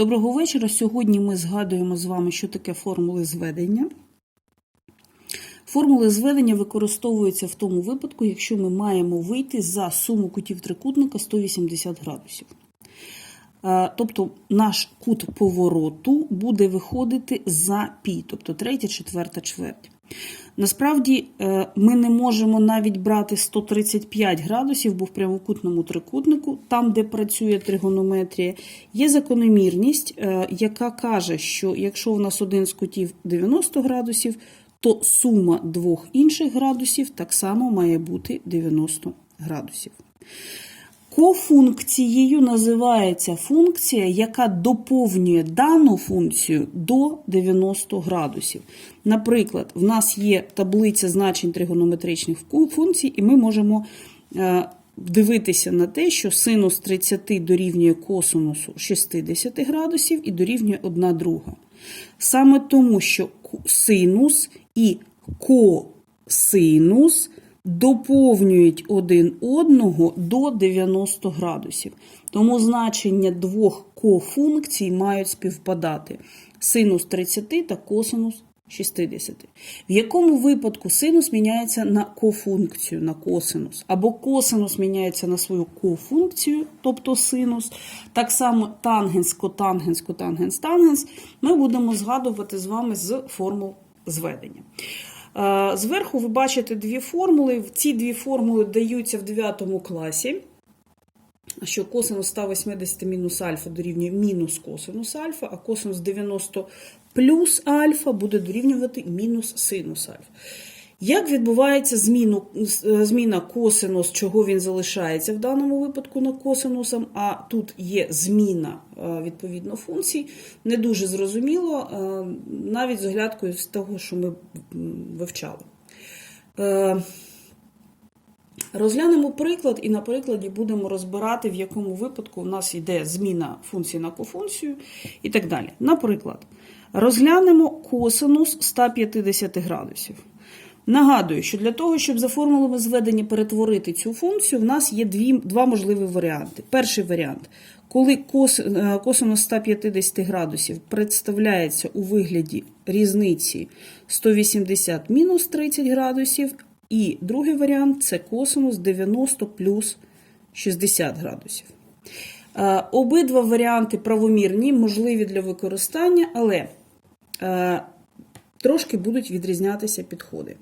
Доброго вечора. Сьогодні ми згадуємо з вами, що таке формули зведення. Формули зведення використовуються в тому випадку, якщо ми маємо вийти за суму кутів трикутника 180 градусів. Е, Тобто наш кут повороту буде виходити за пі, тобто третя, четверта чверть. Насправді е, ми не можемо навіть брати 135 градусів, бо в прямокутному трикутнику, там, де працює тригонометрія, є закономірність, е, яка каже, що якщо у нас один з кутів 90 градусів, то сума двох інших градусів так само має бути 90 градусів. Кофункцією називається функція, яка доповнює дану функцію до 90 градусів. Наприклад, в нас є таблиця значень тригонометричних функцій, і ми можемо е, дивитися на те, що синус 30 дорівнює косинусу 60 градусів і дорівнює 1 друга. Саме тому, що синус і косинус доповнюють один одного до 90 градусів. Тому значення двох кофункцій мають співпадати: синус 30 та косинус 60. В якому випадку синус міняється на кофункцію, на косинус, або косинус міняється на свою кофункцію, тобто синус. Так само тангенс, котангенс, котангенс, тангенс, ми будемо згадувати з вами з формул зведення. Е, Зверху ви бачите дві формули. Ці дві формули даються в 9 класі. Що косинус 180 мінус альфа дорівнює мінус косинус альфа, а косинус 90 плюс альфа буде дорівнювати мінус синус альфа. Як відбувається зміну, зміна косинус, чого він залишається в даному випадку на косинусом, а тут є зміна відповідно функцій, не дуже зрозуміло, навіть з оглядкою з того, що ми вивчали. Розглянемо приклад, і на прикладі будемо розбирати, в якому випадку у нас йде зміна функції на кофункцію і так далі. Наприклад, розглянемо косинус 150 градусів. Нагадую, що для того, щоб за формулами зведення перетворити цю функцію, в нас є дві, два можливі варіанти. Перший варіант, коли кос, косинус 150 градусів представляється у вигляді різниці 180 мінус 30 градусів, і другий варіант це косинус 90 плюс 60 градусів. Обидва варіанти правомірні, можливі для використання, але трошки будуть відрізнятися підходи.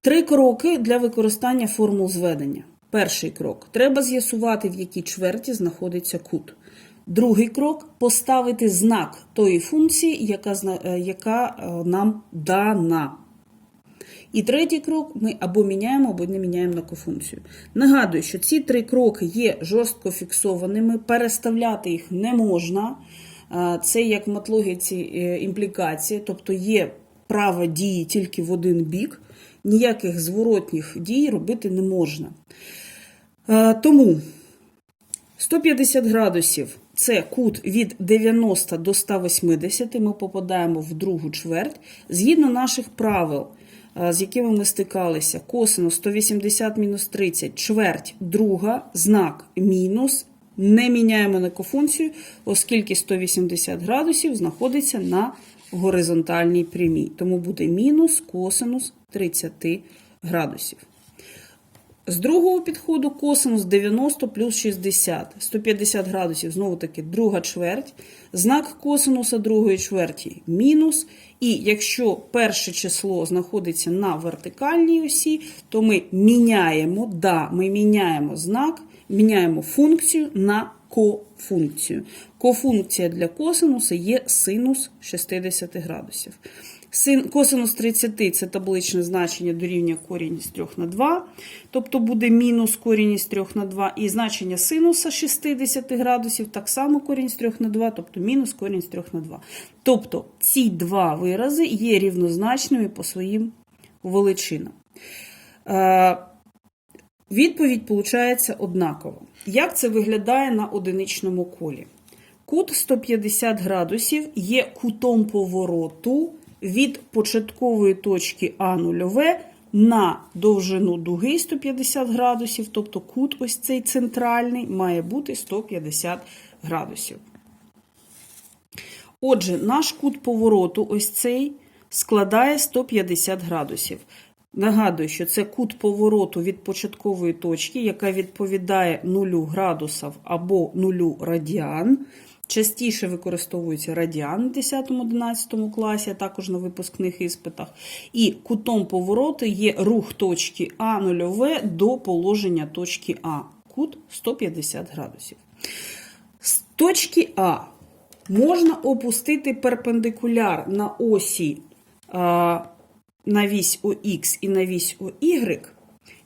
Три кроки для використання формул зведення. Перший крок треба з'ясувати, в якій чверті знаходиться кут. Другий крок поставити знак тої функції, яка, яка нам дана. І третій крок ми або міняємо, або не міняємо на кофункцію. Нагадую, що ці три кроки є жорстко фіксованими, переставляти їх не можна. Це як в матлогіці імплікації, тобто є право дії тільки в один бік, ніяких зворотніх дій робити не можна. Тому 150 градусів це кут від 90 до 180, ми попадаємо в другу чверть. Згідно наших правил, з якими ми стикалися, косинус 180 мінус 30, чверть друга, знак мінус. Не міняємо на кофункцію, оскільки 180 градусів знаходиться на горизонтальній прямій. Тому буде мінус косинус 30 градусів. З другого підходу косинус 90 плюс 60. 150 градусів, знову таки, друга чверть. Знак косинуса другої чверті мінус. І якщо перше число знаходиться на вертикальній осі, то ми міняємо, да, ми міняємо знак, міняємо функцію на кофункцію. Кофункція для косинуса є синус 60 градусів. Косинус 30 це табличне значення дорівнює корінь з 3 на 2, тобто буде мінус корінь із 3 на 2, і значення синуса 60 градусів, так само корінь з 3 на 2, тобто мінус корінь з 3 на 2. Тобто ці два вирази є рівнозначними по своїм величинам. Відповідь виходить однакова. Як це виглядає на одиничному колі? Кут 150 градусів є кутом повороту від початкової точки А нульове на довжину дуги 150 градусів, тобто кут ось цей центральний має бути 150 градусів. Отже, наш кут повороту, ось цей, складає 150 градусів. Нагадую, що це кут повороту від початкової точки, яка відповідає 0 градусів або 0 радіан. Частіше використовується радіан в 10-11 класі, а також на випускних іспитах. І кутом повороту є рух точки А нульове до положення точки А. Кут 150 градусів. З точки А можна опустити перпендикуляр на осі на вісь ОХ і на вісь ОY.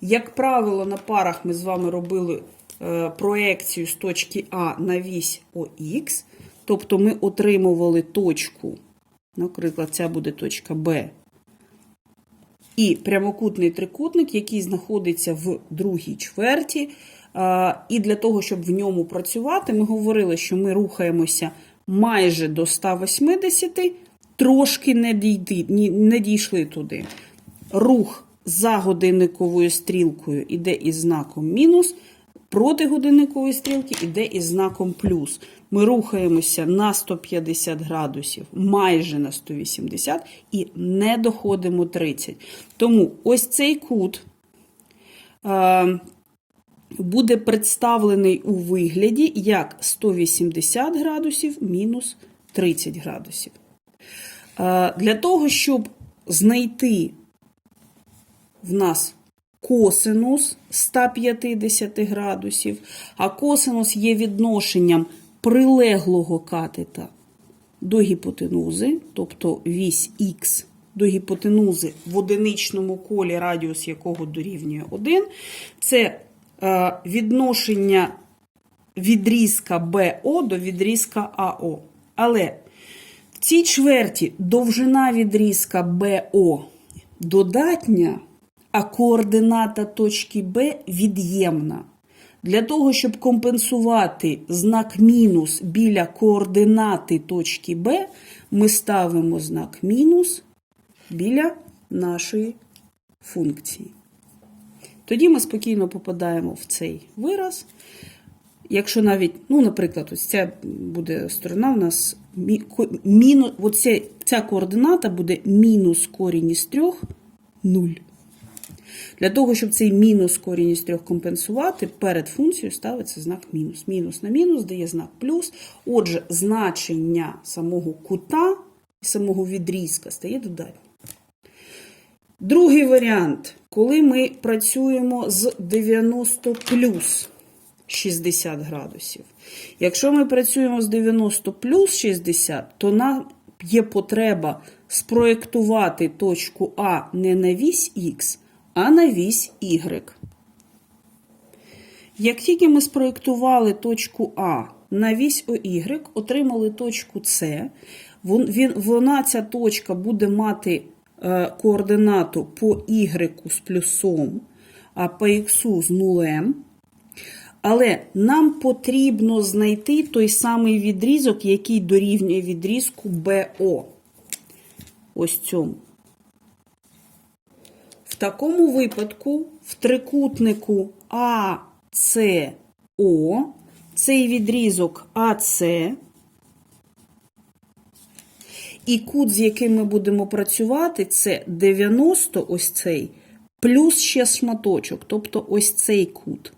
Як правило, на парах ми з вами робили е, проекцію з точки А на вісь ОХ, тобто ми отримували точку, наприклад, ця буде точка Б, і прямокутний трикутник, який знаходиться в другій чверті. А, І для того, щоб в ньому працювати, ми говорили, що ми рухаємося майже до 180, трошки не, дійди, не дійшли туди. Рух за годинниковою стрілкою іде із знаком мінус, проти годинникової стрілки іде із знаком плюс. Ми рухаємося на 150 градусів, майже на 180 і не доходимо 30. Тому ось цей кут е, буде представлений у вигляді як 180 градусів мінус 30 градусів. Е, Для того, щоб знайти в нас косинус 150 градусів, а косинус є відношенням прилеглого катета до гіпотенузи, тобто вісь х до гіпотенузи в одиничному колі, радіус якого дорівнює 1, це е, відношення відрізка БО до відрізка АО. Але цій чверті довжина відрізка БО додатня, а координата точки Б від'ємна. Для того, щоб компенсувати знак мінус біля координати точки Б, ми ставимо знак мінус біля нашої функції. Тоді ми спокійно попадаємо в цей вираз. Якщо навіть, ну, наприклад, ось ця буде сторона у нас міну, оце, ця координата буде мінус корінь із 3 0. Для того, щоб цей мінус корінь із 3 компенсувати, перед функцією ставиться знак мінус. Мінус на мінус дає знак плюс. Отже, значення самого кута самого відрізка стає додатнім. Другий варіант, коли ми працюємо з 90 плюс 60 градусів. Якщо ми працюємо з 90 плюс 60, то нам є потреба спроєктувати точку А не на вісь Х, а на вісь Y. Як тільки ми спроєктували точку А на вісь ОY, отримали точку С, вона, ця точка, буде мати е, координату по Y з плюсом, а по Х з нулем. Але нам потрібно знайти той самий відрізок, який дорівнює відрізку БО. Ось цьому. В такому випадку в трикутнику АЦО цей відрізок АЦ і кут, з яким ми будемо працювати, це 90 ось цей, плюс ще шматочок, тобто ось цей кут.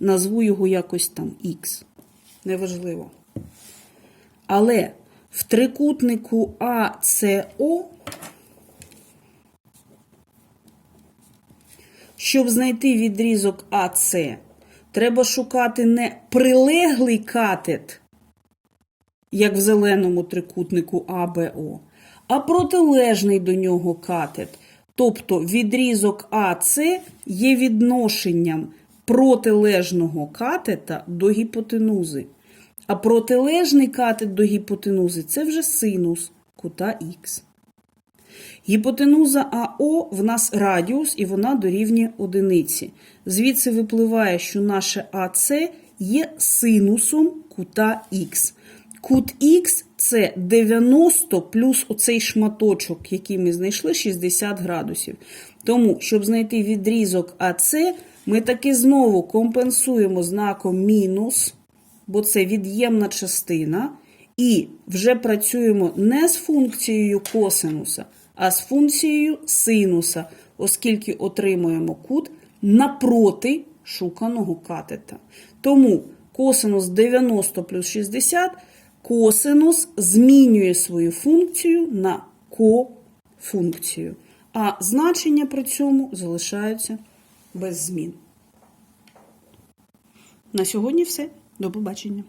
Назву його якось там Х. Неважливо. Але в трикутнику АЦО Щоб знайти відрізок АС, треба шукати не прилеглий катет, як в зеленому трикутнику АБО, а протилежний до нього катет. Тобто відрізок АС є відношенням протилежного катета до гіпотенузи. А протилежний катет до гіпотенузи це вже синус кута Х. Гіпотенуза АО в нас радіус і вона дорівнює одиниці. Звідси випливає, що наше АС є синусом кута Х. Кут Х це 90 плюс оцей шматочок, який ми знайшли, 60 градусів. Тому, щоб знайти відрізок АС, ми таки знову компенсуємо знаком мінус, бо це від'ємна частина, і вже працюємо не з функцією косинуса, а з функцією синуса, оскільки отримуємо кут напроти шуканого катета. Тому косинус 90 плюс 60, косинус змінює свою функцію на кофункцію, а значення при цьому залишаються без змін. На сьогодні все. До побачення.